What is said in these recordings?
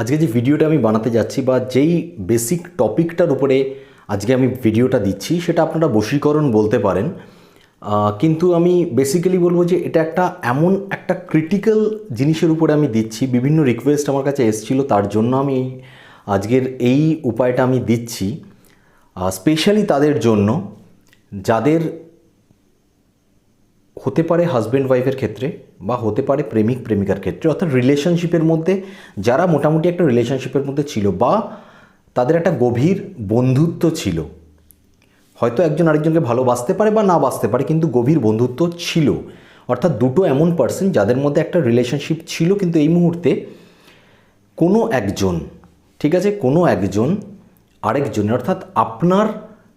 আজকে যে ভিডিওটা আমি বানাতে যাচ্ছি বা যেই বেসিক টপিকটার উপরে আজকে আমি ভিডিওটা দিচ্ছি, সেটা আপনারা বশীকরণ বলতে পারেন। কিন্তু আমি বেসিক্যালি বলব যে এটা একটা এমন একটা ক্রিটিক্যাল জিনিসের উপরে আমি দিচ্ছি, বিভিন্ন রিকোয়েস্ট আমার কাছে এসেছিল, তার জন্য আমি আজকের এই উপায়টা আমি দিচ্ছি। স্পেশালি তাদের জন্য, যাদের হতে পারে হাজব্যান্ড ওয়াইফের ক্ষেত্রে বা হতে পারে প্রেমিক প্রেমিকার ক্ষেত্রে, অর্থাৎ রিলেশনশিপের মধ্যে যারা মোটামুটি একটা রিলেশনশিপের মধ্যে ছিল বা তাদের একটা গভীর বন্ধুত্ব ছিল। হয়তো একজন আরেকজনকে ভালোবাসতে পারে বা না বাসতে পারে, কিন্তু গভীর বন্ধুত্ব ছিল। অর্থাৎ দুটো এমন পার্সন যাদের মধ্যে একটা রিলেশনশিপ ছিল, কিন্তু এই মুহূর্তে কোনো একজন, ঠিক আছে? কোনো একজন আরেকজনের, অর্থাৎ আপনার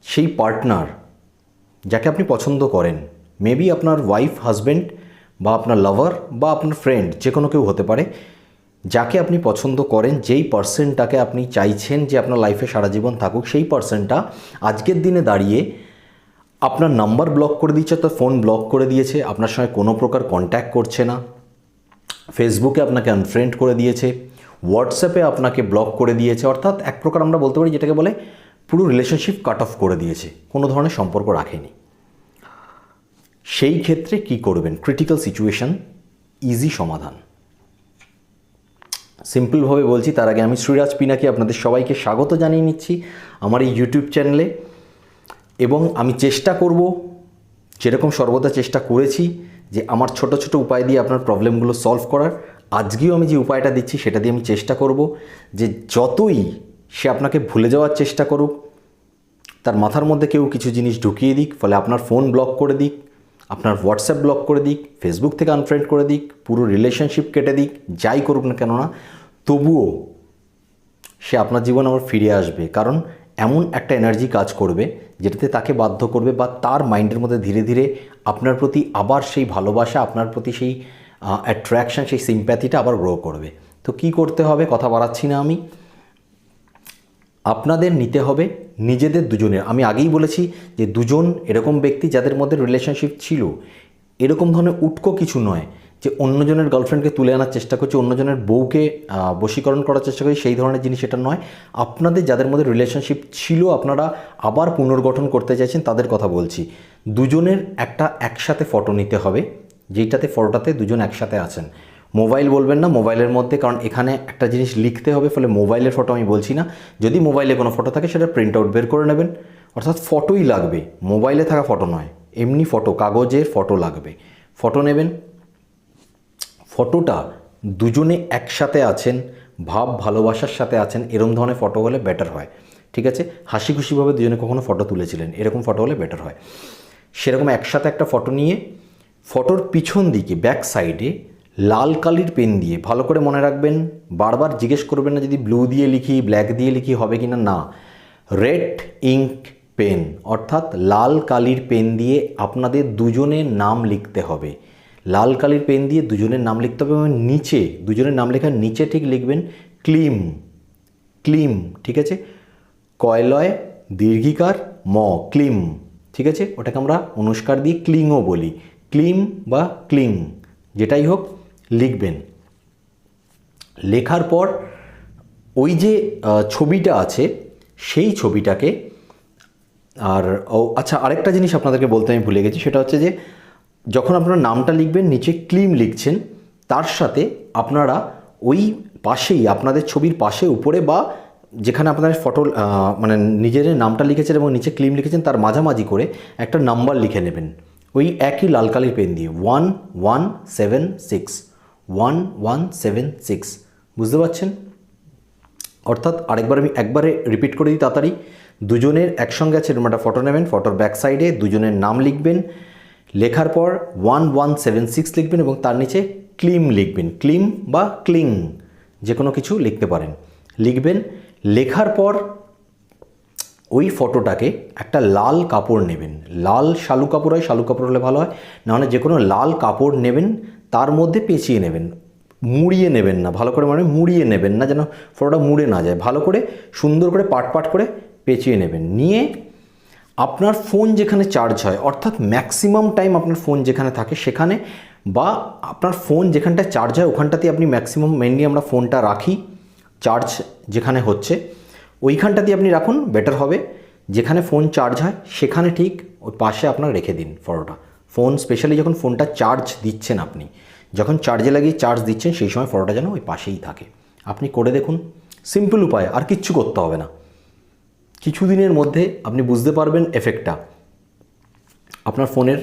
সেই পার্টনার যাকে আপনি পছন্দ করেন মেবি আপনার ওয়াইফ হাজব্যান্ড বা আপনার লাভার বা আপনার ফ্রেন্ড যে কোনো কেউ হতে পারে, যাকে আপনি পছন্দ করেন, যেই পার্সনটাকে আপনি চাইছেন যে আপনার লাইফে সারা জীবন থাকুক, সেই পার্সনটা আজকের দিনে দাঁড়িয়ে আপনার নাম্বার ব্লক করে দিয়েছে তো ফোন ব্লক করে দিয়েছে, আপনার সঙ্গে কোনো প্রকার কন্ট্যাক্ট করছে না ফেসবুকে আপনাকে আনফ্রেন্ড করে দিয়েছে হোয়াটসঅ্যাপে আপনাকে ব্লক করে দিয়েছে, অর্থাৎ এক প্রকার আমরা বলতে পারি যেটাকে বলে পুরো রিলেশনশিপ কাট অফ করে দিয়েছে, কোনো ধরনের সম্পর্ক রাখেনি। সেই ক্ষেত্রে কি করবেন? ক্রিটিক্যাল সিচুয়েশন ইজি সমাধান। সিম্পলভাবে বলছি, তার আগে আমি শ্রীরাজ পিনাকে আপনাদের সবাইকে স্বাগত জানিয়ে নিচ্ছি আমার এই ইউটিউব চ্যানেলে এবং আমি চেষ্টা করব, যেরকম সর্বদা চেষ্টা করেছি, যে আমার ছোট ছোট উপায় দিয়ে আপনার প্রবলেমগুলো সলভ করার। আজকেও আমি যে উপায়টা দিচ্ছি, সেটা দিয়ে আমি চেষ্টা করব, যে যতই সে আপনাকে ভুলে যাওয়ার চেষ্টা করুক, তার মাথার মধ্যে কেউ কিছু জিনিস ঢুকিয়ে দিক, ফলে আপনার ফোন ব্লক করে দিক আপনার হোয়াটসঅ্যাপ ব্লক করে দিক ফেসবুক থেকে আনফ্রেন্ড করে দিক, পুরো রিলেশনশিপ কেটে দিক, যাই করুক না কেন না তবুও সে আপনার জীবন আবার ফিরে আসবে। কারণ এমন একটা এনার্জি কাজ করবে যেটাতে তাকে বাধ্য করবে বা তার মাইন্ডের মধ্যে ধীরে ধীরে আপনার প্রতি আবার সেই ভালোবাসা, আপনার প্রতি সেই অ্যাট্রাকশন সেই সিম্প্যাথিটা আবার গ্রো করবে। তো কি করতে হবে? কথা বাড়াচ্ছি না আমি। আপনাদের নিতে হবে নিজেদের দুজনের। আমি আগেই বলেছি যে দুজন এরকম ব্যক্তি যাদের মধ্যে রিলেশনশিপ ছিল, এরকম ধরনের উটকো কিছু নয় যে অন্যজনের গার্লফ্রেন্ডকে তুলে আনার চেষ্টা করছে, অন্যজনের বউকে বশীকরণ করার চেষ্টা করছে, সেই ধরনের জিনিস এটা নয়। আপনাদের যাদের মধ্যে রিলেশনশিপ ছিল, আপনারা আবার পুনর্গঠন করতে চাইছেন, তাদের কথা বলছি। দুজনের একটা একসাথে ফটো নিতে হবে, যেইটাতে ফটোটাতে দুজন একসাথে আছেন। মোবাইল বলবেন না, মোবাইলের মধ্যে, কারণ এখানে একটা জিনিস লিখতে হবে, ফলে মোবাইলের ফটো আমি বলছি না। যদি মোবাইলে কোনো ফটো থাকে, সেটা প্রিন্ট আউট বের করে নেবেন। অর্থাৎ ফটোই লাগবে, মোবাইলে থাকা ফটো নয়, এমনি ফটো কাগজের ফটো লাগবে। ফটো নেবেন। ফটোটা দুজনে একসাথে আছেন, ভাব, ভালোবাসার সাথে আছেন এরকম ধরনের ফটো হলে বেটার হয়। ঠিক আছে? হাসি খুশিভাবে দুজনে কখনো ফটো তুলেছিলেন, এরকম ফটো হলে বেটার হয়। সেরকম একসাথে একটা ফটো নিয়ে ফটোর পিছন দিকে ব্যাক সাইডে লাল কালির পেন দিয়ে, ভালো করে মনে রাখবেন, বারবার জিজ্ঞেস করবেন না যদি ব্লু দিয়ে লিখি ব্ল্যাক দিয়ে লিখি, হবে কি না। না রেড ইঙ্ক পেন অর্থাৎ লাল কালির পেন দিয়ে আপনাদের দুজনের নাম লিখতে হবে। লাল কালির পেন দিয়ে দুজনের নাম লিখতে হবে এবং নিচে, দুজনের নাম লেখার নিচে ঠিক লিখবেন, ক্লিম ক্লিম, ঠিক আছে? কয়লয়, দীর্ঘিকার, ম, ক্লিম, ঠিক আছে? ওটাকে আমরা অনুষ্কার দিয়ে ক্লিংও বলি। ক্লিম বা ক্লিং যেটাই হোক লিখবেন। লেখার পর ওই যে ছবিটা আছে, সেই ছবিটাকে, আর, ও আচ্ছা আরেকটা জিনিস আপনাদেরকে বলতে আমি ভুলে গেছি, সেটা হচ্ছে যে, যখন আপনারা নামটা লিখবেন, নিচে ক্লিম লিখছেন, তার সাথে আপনারা ওই পাশেই, আপনাদের ছবির পাশে, উপরে বা যেখানে আপনাদের ফটো মানে নিজের নামটা লিখেছেন এবং নিচে ক্লিম লিখেছেন, তার মাঝামাঝি করে একটা নাম্বার লিখে নেবেন। ওই একই লাল কালির পেন দিয়ে, one one seven six. One one seven six বুঝতে পারছেন? অর্থাৎ আরেকবার আমি একবারে রিপিট করে দিই তাড়াতাড়ি। দুজনের একসঙ্গে আছে এরকম একটা ফটো নেবেন ফটোর ব্যাক সাইডে দুজনের নাম লিখবেন। লেখার পর ওয়ান ওয়ান সেভেন সিক্স লিখবেন এবং তার নিচে ক্লিম লিখবেন। ক্লিম বা ক্লিং যে কোনো কিছু লিখতে পারেন। লিখবেন, লেখার পর ওই ফটোটাকে একটা লাল কাপড় নেবেন। লাল শালু কাপড় হয়, শালু কাপড় হলে ভালো হয়। নাহলে যে কোনো লাল কাপড় নেবেন তার মধ্যে পেঁচিয়ে নেবেন, মুড়িয়ে নেবেন না, ভালো করে মানে মুড়িয়ে নেবেন না যেন ফটোটা মুড়ে না যায়। ভালো করে সুন্দর করে পাট পাট করে পেঁচিয়ে নেবেন। নিয়ে আপনার ফোন যেখানে চার্জ হয়, অর্থাৎ ম্যাক্সিমাম টাইম আপনার ফোন যেখানে থাকে সেখানে বা আপনার ফোন যেখানটায় চার্জ হয় ওখানটাতে আপনি ম্যাক্সিমাম মেনলি আমরা ফোনটা রাখি চার্জ যেখানে হচ্ছে। ওইখানটা দিয়ে আপনি রাখুন বেটার হবে। যেখানে ফোন চার্জ হয়, সেখানে ঠিক ওই পাশে আপনার রেখে দিন ফটোটা ফোন স্পেশালি যখন ফোনটা চার্জ দিচ্ছেন আপনি, যখন চার্জে লাগিয়ে চার্জ দিচ্ছেন, সেই সময় ফটোটা যেন ওই পাশেই থাকে। আপনি করে দেখুন সিম্পল উপায়, আর কিচ্ছু করতে হবে না। কিছুদিনের মধ্যে আপনি বুঝতে পারবেন এফেক্টটা আপনার ফোনের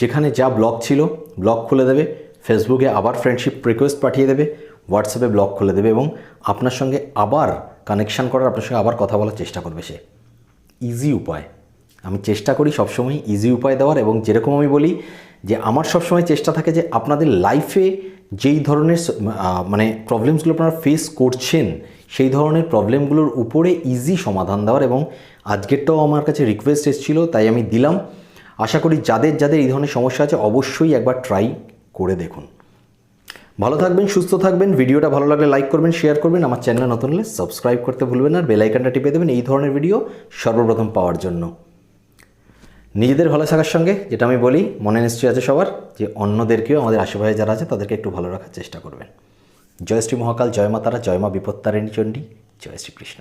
যেখানে যা ব্লক ছিল ব্লক খুলে দেবে ফেসবুকে আবার ফ্রেন্ডশিপ রিকোয়েস্ট পাঠিয়ে দেবে হোয়াটসঅ্যাপে ব্লক খুলে দেবে এবং আপনার সঙ্গে আবার কানেকশান করার, আপনার সঙ্গে আবার কথা বলার চেষ্টা করবে সে। ইজি উপায়। আমি চেষ্টা করি সবসময় ইজি উপায় দেওয়ার এবং যেরকম আমি বলি যে আমার সবসময় চেষ্টা থাকে যে আপনাদের লাইফে যেই ধরনের মানে প্রবলেমসগুলো আপনারা ফেস করছেন, সেই ধরনের প্রবলেমগুলোর উপরে ইজি সমাধান দেওয়ার এবং আজকেরটাও আমার কাছে রিকোয়েস্ট এসেছিল, তাই আমি দিলাম। আশা করি যাদের যাদের এই ধরনের সমস্যা আছে অবশ্যই একবার ট্রাই করে দেখুন। ভালো থাকবেন, সুস্থ থাকবেন, ভিডিওটা ভালো লাগলে লাইক করবেন শেয়ার করবেন, আমার চ্যানেল নতুন হলে সাবস্ক্রাইব করতে ভুলবেন না বেল আইকনটা টিপে দেবেন এই ধরনের ভিডিও সর্বপ্রথম পাওয়ার জন্য। নিজেদের ভালো থাকার সঙ্গে, যেটা আমি বলি, মনে নিশ্চয়ই আছে সবার, যে অন্যদেরকেও আমাদের আশেপাশে যারা আছে, তাদেরকে একটু ভালো রাখার চেষ্টা করবেন। জয় শ্রী মহাকাল, জয় মাতারা, জয় মা বিপত্তারিণী চণ্ডী, জয় শ্রীকৃষ্ণ